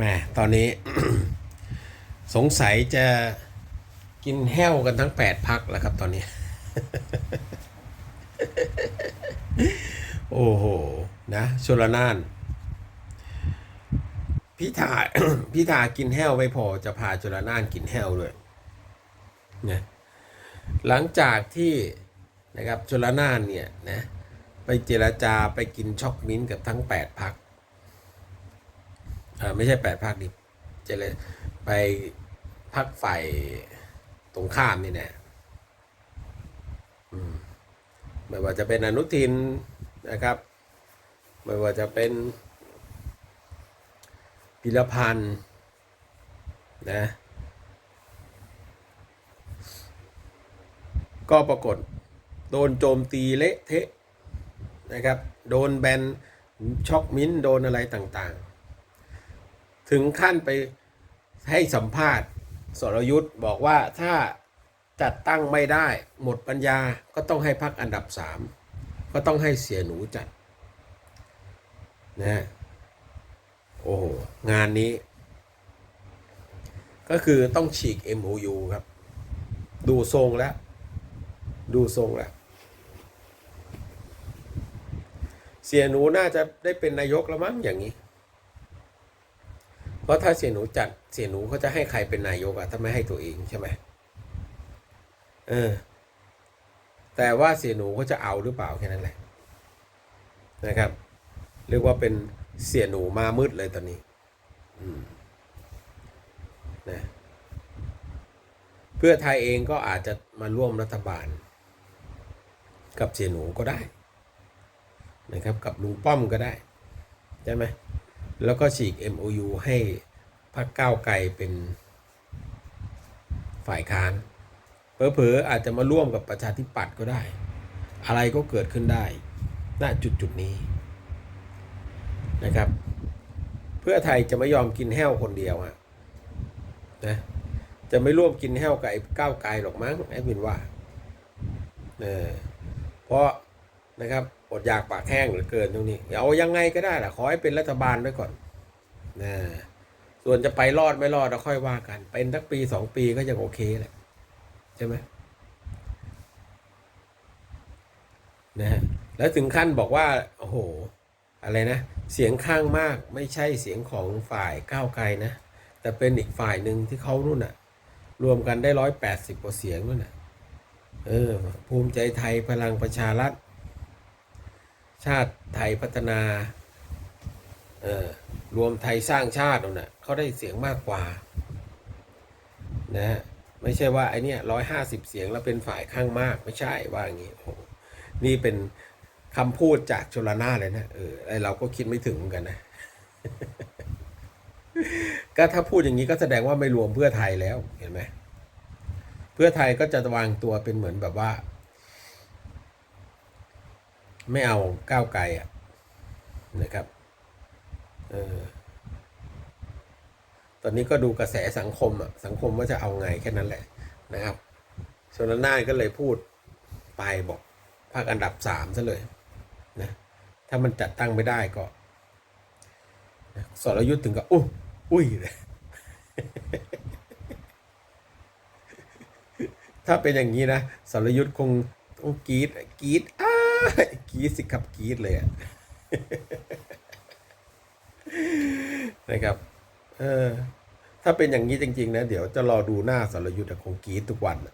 แม่ตอนนี้ สงสัยจะกินแห้วกันทั้งแปดพักแล้วครับตอนนี้ โอ้โห นะชลนานพี่ถาพี่ถากินแห้วไม่พอจะพาชลนานกินแห้วด้วยนะหลังจากที่นะครับชลนานเนี่ยนะไปเจรจาไปกินช็อกมิ้นกับทั้งแปดพัก ไม่ใช่แปดภาคดิเจะเลยไปพักฝ่ายตรงข้ามนี่แน่อืมไม่ว่าจะเป็นอนุทินนะครับ ไม่ว่าจะเป็นพิรพันธ์นะก็ปรากฏโดนโจมตีเละเทะนะครับ โดนแบนช็อกมิ้น โดนอะไรต่างๆ ถึงขั้นไปให้สัมภาษณ์สรยุทธ์บอกว่าถ้าจัดตั้งไม่ได้หมดปัญญาก็ต้องให้พักอันดับสามก็ต้องให้เสียหนูจัดนะโอ้โห งานนี้ ก็คือต้องฉีก MOU ครับ ดูทรงแล้ว ดูทรงแล้ว เสียหนูน่าจะได้เป็นนายกแล้วมั้งอย่างนี้ ราะถ้าเสียหนูจัดเสียหนูเขาจะให้ใครเป็นนายกอะถ้าไม่ให้ตัวเองใช่ไหมเออ แต่ว่าเสียหนูเขาจะเอาหรือเปล่าแค่นั้นแหละนะครับ เรียกว่าเป็นเสียหนูมามืดเลยตอนนี้นะเพื่อไทยเองก็อาจจะมาร่วมรัฐบาล กับเสียหนูก็ได้ นะครับ กับลุงป้อมก็ได้ใช่ไหม แล้วก็ฉีก MOU ให้พรรคก้าวไกลเป็นฝ่ายค้านเผลอๆอาจจะมาร่วมกับประชาธิปัตย์ก็ได้ อะไรก็เกิดขึ้นได้ณจุดจุดนี้นะครับ เพื่อไทยจะไม่ยอมกินแห้วคนเดียวอะนะจะไม่ร่วมกินแห้วกับไอ้ก้าวไกลหรอกมั้งไอ้บินว่าเออเพราะนะครับ อดอยากปากแห้งเหลือเกินตรงนี้เอายังไงก็ได้แหละขอให้เป็นรัฐบาลไว้ก่อนนะส่วนจะไปรอดไม่รอดเราค่อยว่ากัน เป็นสักปีสองปีก็ยังโอเคแหละใช่ไหมนะฮะแล้วถึงขั้นบอกว่าโอ้โหอะไรนะ เสียงข้างมากไม่ใช่เสียงของฝ่ายก้าวไกลนะ แต่เป็นอีกฝ่ายหนึ่งที่เขานู่นน่ะ รวมกันได้ร้อยแปดสิบกว่าเสียงนู่นน่ะเออภูมิใจไทยพลังประชารัฐ ชาติไทยพัฒนา เออรวมไทยสร้างชาตินั่นน่ะเขาได้เสียงมากกว่านะฮะไม่ใช่ว่าไอเนี้ยร้อยห้าสิบเสียงแล้วเป็นฝ่ายข้างมากไม่ใช่ว่าอย่างงี้โอ้นี่เป็นคำพูดจากชลนาเลยนะเออไอเราก็คิดไม่ถึงเหมือนกันนะ ก็ถ้าพูดอย่างนี้ก็แสดงว่าไม่รวมเพื่อไทยแล้วเห็นไหมเพื่อไทยก็จะวางตัวเป็นเหมือนแบบว่า ไม่เอาก้าวไกลอะนะครับออตอนนี้ก็ดูกระแสสังคมอะสังคมว่าจะเอาไงแค่นั้นแหละนะครับชนน่านก็เลยพูดไปบอกภาคอันดับสามซะเลยนะถ้ามันจัดตั้งไม่ได้ก็นะสรยุทธ์ถึงกับอุ้ยอุ้ยเลยถ้าเป็นอย่างนี้นะสรยุทธ์คงต้องกรีดกรีดอ้า กรีดสิครับกรีดเลยอะนะครับ เออ ถ้าเป็นอย่างนี้จริง ๆ นะ เดี๋ยวจะรอดูหน้าสรยุทธ์อะคงกรีดทุกวันน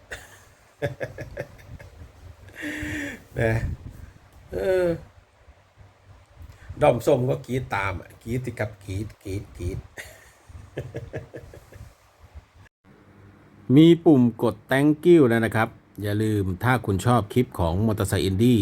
ะเออดอมส้มก็กรีดตามกรีดสิครับกรีดกรีดกรีดมีปุ่มกด thank you แล้วนะครับ อย่าลืมถ้าคุณชอบคลิปของมอเตอร์ไซค์อินดี้